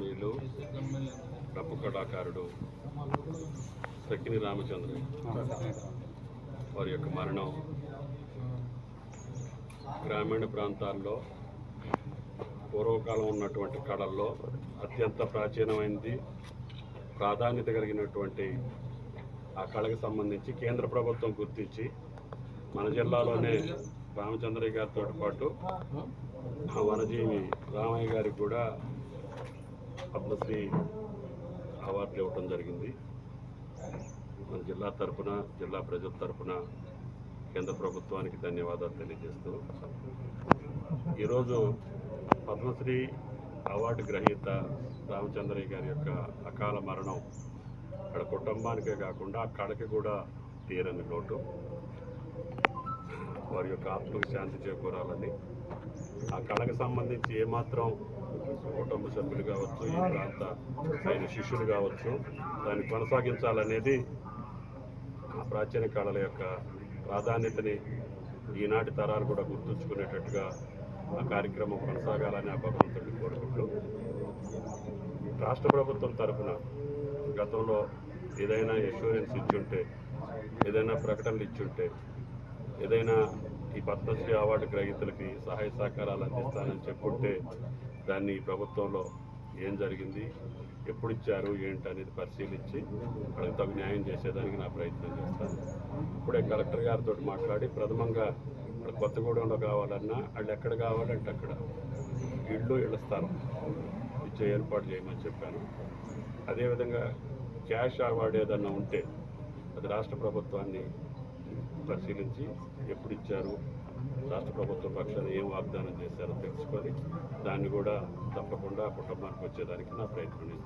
గౌరవనీయులు డప్పు కళాకారుడు సక్కిని రామచంద్ర వారి యొక్క మరణం గ్రామీణ ప్రాంతాల్లో పూర్వకాలం ఉన్నటువంటి కళల్లో అత్యంత ప్రాచీనమైనది ప్రాధాన్యత కలిగినటువంటి ఆ కళకు సంబంధించి కేంద్ర ప్రభుత్వం గుర్తించి మన జిల్లాలోనే రామచంద్రయ్య గారితో పాటు ఆ వనజీవి రామయ్య గారికి కూడా పద్మశ్రీ అవార్డులు ఇవ్వటం జరిగింది. మన జిల్లా తరపున జిల్లా ప్రజల తరపున కేంద్ర ప్రభుత్వానికి ధన్యవాదాలు తెలియజేస్తూ ఈరోజు పద్మశ్రీ అవార్డు గ్రహీత రామచంద్రయ్య గారి యొక్క అకాల మరణం అక్కడ కుటుంబానికే కాకుండా అక్కడికి కూడా తీరని లోటు. వారి యొక్క ఆత్మకు శాంతి చేకూరాలని ఆ కళకు సంబంధించి ఏమాత్రం కుటుంబ సభ్యులు కావచ్చు ఈ ప్రాంత ఆయన శిష్యులు కావచ్చు దాన్ని కొనసాగించాలనేది ఆ ప్రాచీన కళల యొక్క ప్రాధాన్యతని ఈనాటి తరాలు కూడా గుర్తుంచుకునేటట్టుగా ఆ కార్యక్రమం కొనసాగాలని ఆ భగవంతుడిని కోరుకుంటూ రాష్ట్ర ప్రభుత్వం తరఫున గతంలో ఏదైనా ఇన్సూరెన్స్ ఇచ్చుంటే ఏదైనా ప్రకటనలు ఇచ్చుంటే ఏదైనా ఈ పద్మశ్రీ అవార్డు గ్రహీతలకి సహాయ సహకారాలు అందిస్తానని చెప్పుంటే దాన్ని ఈ ప్రభుత్వంలో ఏం జరిగింది ఎప్పుడు ఇచ్చారు ఏంటి అనేది పరిశీలించి వాళ్ళకి తగు న్యాయం చేసేదానికి నా ప్రయత్నం చేస్తాను. ఇప్పుడే కలెక్టర్ గారితో మాట్లాడి ప్రథమంగా ఇక్కడ కొత్తగూడెంలో కావాలన్నా వాళ్ళు ఎక్కడ కావాలంటే అక్కడ ఇళ్ళు ఇళ్ళ స్థలం ఇచ్చే ఏర్పాటు చేయమని చెప్పాను. అదేవిధంగా క్యాష్ అవార్డు ఏదన్నా ఉంటే అది రాష్ట్ర ప్రభుత్వాన్ని పరిశీలించి ఎప్పుడు ఇచ్చారు రాష్ట్ర ప్రభుత్వ పక్షాన ఏం వాగ్దానం చేశారో తెలుసుకొని దాన్ని కూడా తప్పకుండా కుటుంబానికి వచ్చేదానికి నా ప్రయత్నం